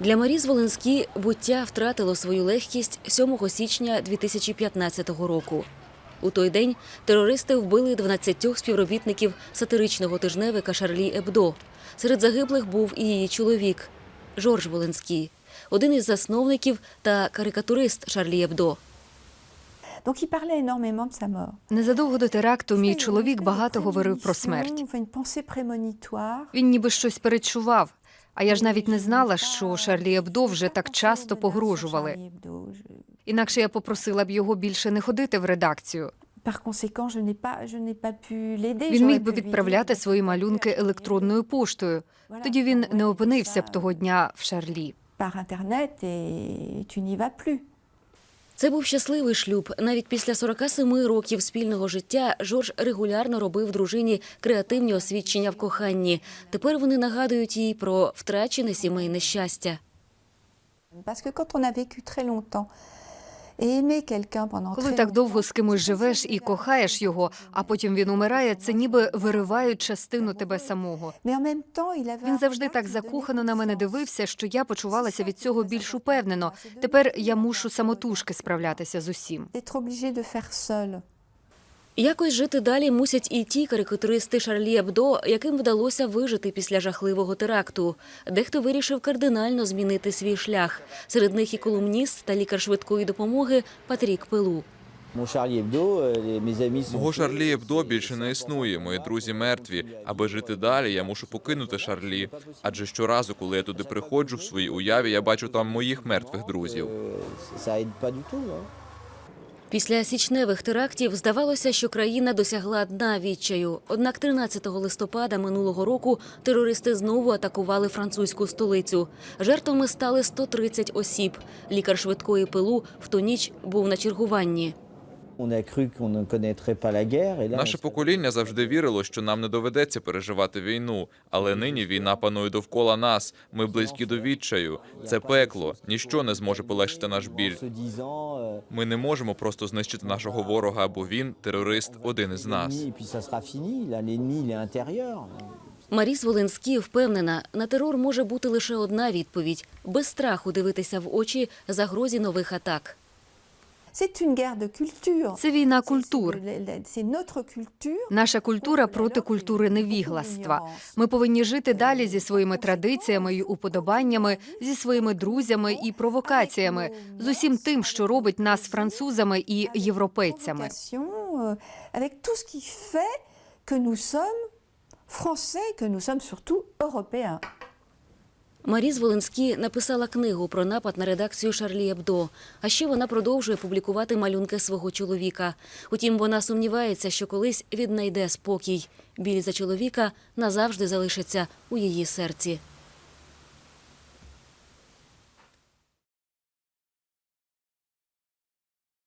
Для Маріз Волинські буття втратило свою легкість 7 січня 2015 року. У той день терористи вбили 12 співробітників сатиричного тижневика Шарлі Ебдо. Серед загиблих був і її чоловік Жорж Волинський, один із засновників та карикатурист Шарлі Ебдо. Незадовго до теракту мій чоловік багато говорив про смерть. Він ніби щось перечував. А я ж навіть не знала, що Шарлі Ебдо вже так часто погрожували. Інакше я попросила б його більше не ходити в редакцію. Він міг би відправляти свої малюнки електронною поштою. Тоді він не опинився б того дня в Шарлі. par internet et tu n'y vas plus. Це був щасливий шлюб. Навіть після 47 років спільного життя Жорж регулярно робив дружині креативні освідчення в коханні. Тепер вони нагадують їй про втрачене сімейне щастя. Parce que quand on a Коли так довго з кимось живеш і кохаєш його, а потім він умирає, це ніби виривають частину тебе самого. Він завжди так закохано на мене дивився, що я почувалася від цього більш упевнено. Тепер я мушу самотужки справлятися з усім. Якось жити далі мусять і ті карикатуристи Шарлі Ебдо, яким вдалося вижити після жахливого теракту. Дехто вирішив кардинально змінити свій шлях. Серед них і колумніст та лікар швидкої допомоги Патрік Пилу. Euh, Мого. Шарлі Ебдо більше не існує. Мої друзі мертві. Аби жити далі, я мушу покинути Шарлі. Адже щоразу, коли я туди приходжу в своїй уяві, я бачу там моїх мертвих друзів. Після січневих терактів здавалося, що країна досягла дна відчаю. Однак 13 листопада минулого року терористи знову атакували французьку столицю. Жертвами стали 130 осіб. Лікар швидкої пилу в ту ніч був на чергуванні. Наше покоління завжди вірило, що нам не доведеться переживати війну. Але нині війна панує довкола нас. Ми близькі до відчаю. Це пекло. Ніщо не зможе полегшити наш біль. euh, Ми не можемо просто знищити нашого ворога, бо він терорист, один із нас. Маріс Волинський впевнена, на терор може бути лише одна відповідь без страху дивитися в очі загрозі нових атак. Це війна культур. Наша культура проти культури невігластва. Ми повинні жити далі зі своїми традиціями і уподобаннями, зі своїми друзями і провокаціями, з усім тим, що робить нас французами і європейцями. Euh, Avec tout ce qui fait que nous sommes français, que nous sommes surtout européens. Маріз Зволинські написала книгу про напад на редакцію Шарлі Ебдо. А ще вона продовжує публікувати малюнки свого чоловіка. Утім, вона сумнівається, що колись віднайде спокій. Біль за чоловіка назавжди залишиться у її серці.